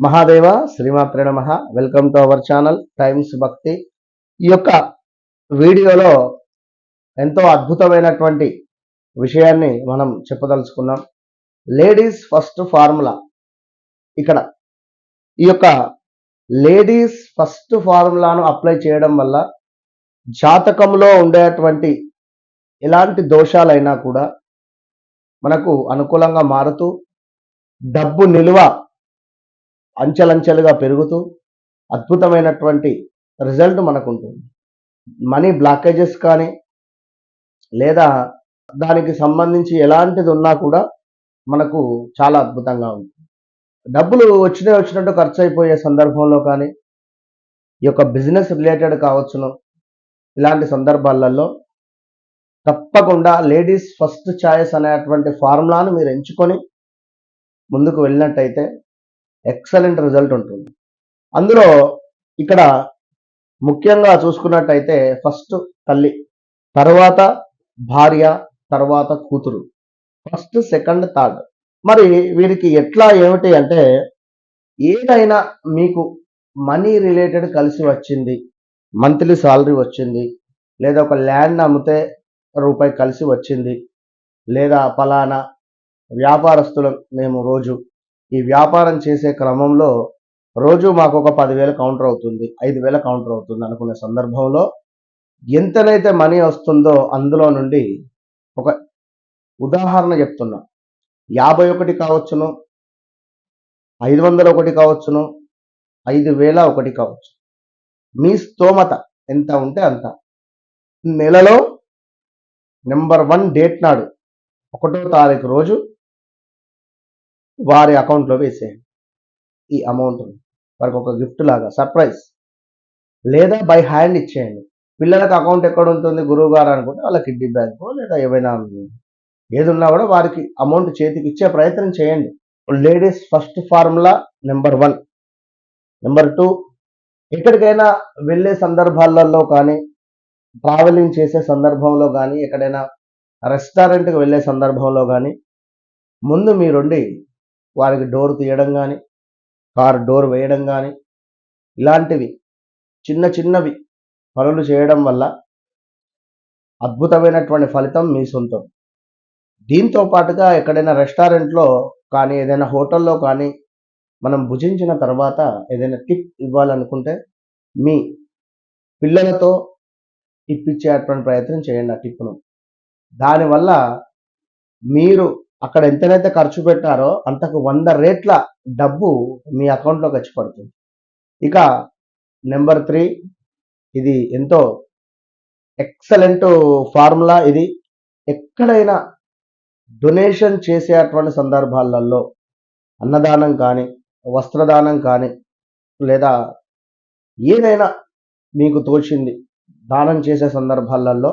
మహాదేవ శ్రీమాత్ర నమ. Welcome to our channel Times Bhakti ఈ యొక్క వీడియోలో ఎంతో అద్భుతమైనటువంటి విషయాన్ని మనం చెప్పదలుచుకున్నాం. లేడీస్ ఫస్ట్ ఫార్ములా ఇక్కడ ఈ యొక్క లేడీస్ ఫస్ట్ ఫార్ములాను అప్లై చేయడం వల్ల జాతకంలో ఉండేటువంటి ఎలాంటి దోషాలైనా కూడా మనకు అనుకూలంగా మారుతూ డబ్బు నిల్వ అంచెలంచెలుగా పెరుగుతూ అద్భుతమైనటువంటి రిజల్ట్ మనకు ఉంటుంది మనీ బ్లాకేజెస్ కానీ లేదా దానికి సంబంధించి ఎలాంటిది ఉన్నా కూడా మనకు చాలా అద్భుతంగా ఉంటుంది. డబ్బులు వచ్చినే వచ్చినట్టు ఖర్చు అయిపోయే సందర్భంలో కానీ ఈ యొక్క బిజినెస్ రిలేటెడ్ కావచ్చును ఇలాంటి సందర్భాలలో తప్పకుండా లేడీస్ ఫస్ట్ ఛాయిస్ అనేటువంటి ఫార్ములాను మీరు ఎంచుకొని ముందుకు వెళ్ళినట్టయితే ఎక్సలెంట్ రిజల్ట్ ఉంటుంది. అందులో ఇక్కడ ముఖ్యంగా చూసుకున్నట్టయితే ఫస్ట్ తల్లి తర్వాత భార్య తర్వాత కూతురు. First second third. మరి వీరికి ఎట్లా ఏమిటి అంటే ఏదైనా మీకు మనీ రిలేటెడ్ కలిసి వచ్చింది మంత్లీ సాలరీ వచ్చింది లేదా ఒక ల్యాండ్ అమ్మితే రూపాయి కలిసి వచ్చింది లేదా ఫలానా వ్యాపారస్తులం మేము రోజు ఈ వ్యాపారం చేసే క్రమంలో రోజు మాకు ఒక పదివేల కౌంటర్ అవుతుంది ఐదు వేల కౌంటర్ అవుతుంది అనుకునే సందర్భంలో ఎంతనైతే మనీ వస్తుందో అందులో నుండి ఒక ఉదాహరణ చెప్తున్నా. యాభై ఒకటి కావచ్చును ఐదు వందల ఒకటి కావచ్చును ఐదు వేల ఒకటి కావచ్చు. మీ స్తోమత ఎంత ఉంటే అంత. నెలలో నెంబర్ వన్ డేట్ నాడు ఒకటో తారీఖు రోజు వారి అకౌంట్లో వేసేయండి. ఈ అమౌంట్ వారికి ఒక గిఫ్ట్ లాగా సర్ప్రైజ్. లేదా బై హ్యాండ్ ఇచ్చేయండి. పిల్లలకు అకౌంట్ ఎక్కడ ఉంటుంది? గురువు గారు అనుకుంటే వాళ్ళ కిడ్నీ బ్యాంక్ లేదా ఏమైనా ఏదున్నా కూడా వారికి అమౌంట్ చేతికి ఇచ్చే ప్రయత్నం చేయండి. Ladies first formula number one. Number two ఎక్కడికైనా వెళ్ళే సందర్భాలలో కానీ ట్రావెలింగ్ చేసే సందర్భంలో కానీ ఎక్కడైనా రెస్టారెంట్కి వెళ్ళే సందర్భంలో కానీ ముందు మీరుండి వారికి డోర్ తీయడం కానీ కార్ డోర్ వేయడం కానీ ఇలాంటివి చిన్న చిన్నవి పనులు చేయడం వల్ల అద్భుతమైనటువంటి ఫలితం మీ సొంతం. దీంతో పాటుగా ఎక్కడైనా రెస్టారెంట్లో కానీ ఏదైనా హోటల్లో కానీ మనం భుజించిన తర్వాత ఏదైనా టిప్ ఇవ్వాలనుకుంటే మీ పిల్లలతో ఇప్పించేటువంటి ప్రయత్నం చేయండి ఆ టిప్ను దానివల్ల మీరు అక్కడ ఎంతనైతే ఖర్చు పెట్టారో అంతకు వంద రేట్ల డబ్బు మీ అకౌంట్లోకి వచ్చి పడుతుంది. ఇక నెంబర్ త్రీ ఇది ఎంతో ఎక్సలెంట్ ఫార్ములా ఇది. ఎక్కడైనా డొనేషన్ చేసేటువంటి సందర్భాలలో అన్నదానం కానీ వస్త్రదానం కానీ లేదా ఏదైనా మీకు తోచింది దానం చేసే సందర్భాలలో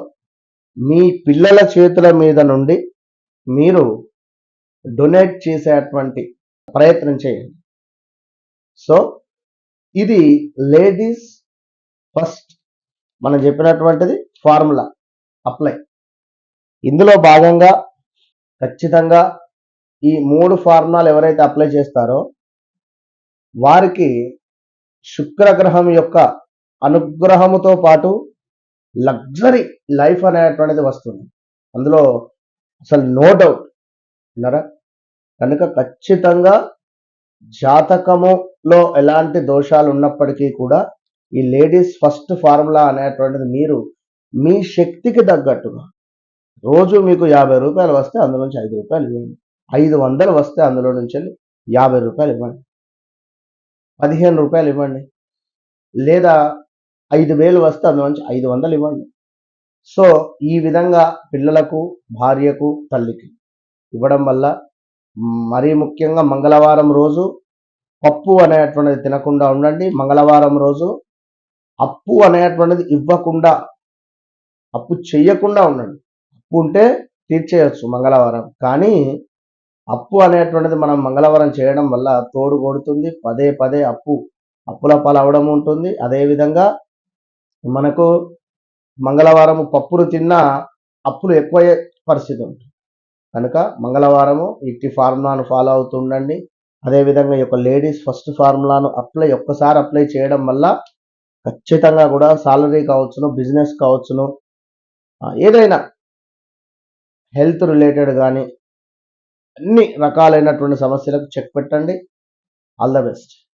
మీ పిల్లల చేతుల మీద నుండి మీరు డొనేట్ చేసేటువంటి ప్రయత్నం చేయండి. సో ఇది లేడీస్ ఫస్ట్ మనం చెప్పినటువంటిది ఫార్ములా అప్లై. ఇందులో భాగంగా ఖచ్చితంగా ఈ మూడు ఫార్ములాలు ఎవరైతే అప్లై చేస్తారో వారికి శుక్రగ్రహం యొక్క అనుగ్రహముతో పాటు లగ్జరీ లైఫ్ అనేటువంటిది వస్తుంది. అందులో అసలు నో డౌట్. విన్నారా? కనుక ఖచ్చితంగా జాతకములో ఎలాంటి దోషాలు ఉన్నప్పటికీ కూడా ఈ లేడీస్ ఫస్ట్ ఫార్ములా అనేటువంటిది మీరు మీ శక్తికి తగ్గట్టుగా రోజు మీకు యాభై రూపాయలు వస్తే అందులో నుంచి ఐదు రూపాయలు ఇవ్వండి. ఐదు వందలు వస్తే అందులో నుంచి యాభై రూపాయలు ఇవ్వండి. పదిహేను రూపాయలు ఇవ్వండి. లేదా ఐదు వేలు వస్తే అందులో నుంచి ఐదు వందలు ఇవ్వండి. సో ఈ విధంగా పిల్లలకు భార్యకు తల్లికి ఇవ్వడం వల్ల మరీ ముఖ్యంగా మంగళవారం రోజు పప్పు అనేటువంటిది తినకుండా ఉండండి. మంగళవారం రోజు అప్పు అనేటువంటిది ఇవ్వకుండా అప్పు చెయ్యకుండా ఉండండి. అప్పు ఉంటే తీర్చేయచ్చు మంగళవారం. కానీ అప్పు అనేటువంటిది మనం మంగళవారం చేయడం వల్ల తోడు కొడుతుంది. పదే పదే అప్పు అప్పుల పాలవడం ఉంటుంది. అదేవిధంగా మనకు మంగళవారం పప్పులు తిన్నా అప్పులు ఎక్కువయ్యే పరిస్థితి ఉంటుంది. కనుక మంగళవారము ఇట్టి ఫార్ములాను ఫాలో అవుతుండండి. అదేవిధంగా ఈ యొక్క లేడీస్ ఫస్ట్ ఫార్ములాను అప్లై ఒక్కసారి అప్లై చేయడం వల్ల ఖచ్చితంగా కూడా సాలరీ కావచ్చును బిజినెస్ కావచ్చును. ఏదైనా హెల్త్ రిలేటెడ్ కానీ అన్ని రకాలైనటువంటి సమస్యలకు చెక్ పెట్టండి. All the best.